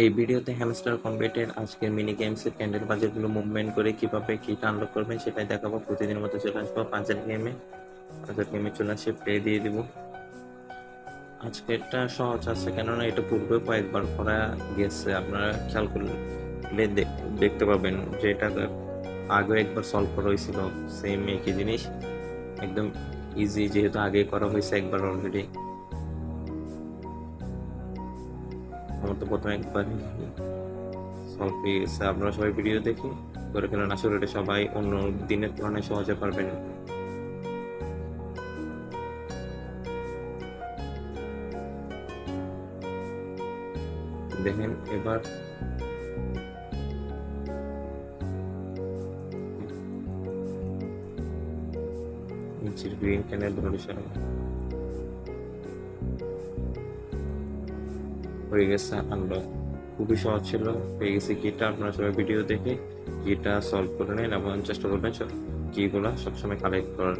এই ভিডিওতে হ্যামস্টার কম্বেটের আজকের মিনি গেমসের ক্যান্ডেল বাজারগুলো মুভমেন্ট করে কীভাবে কিটা আনলক করবেন সেটাই দেখাবো। প্রতিদিনের মতো চলে আসব পাঁচের গেমে পাঁচের গেমে চলে আসে প্লে দিয়ে দিব। আজকেরটা সহজ আছে, কেননা এটা পূর্বে কয়েকবার করা গেছে। আপনারা খেয়াল করলে দেখতে পাবেন যে এটা আগে একবার সলভ করা হয়েছিল সেম একই জিনিস। একদম ইজি যেহেতু আগে করা হয়েছে একবার অলরেডি আমার তো প্রথমে একবার সলভ হয়ে গেছে আপনারা সবাই ভিডিও দেখি করে ফেলেন। আসলে এটা সবাই অন্য দিনের তুলনায় সহজে পারবেন। দেখেন, এবার নিচের গ্রিন ক্যানেল ধরে হয়ে গেছে, আমরা খুবই সহজ ছিল। হয়ে গেছে কিটা আপনারা সবাই ভিডিও দেখে কিটা সলভ করে নেন এবং চেষ্টা করবেন কিগুলো সবসময় কালেক্ট করার।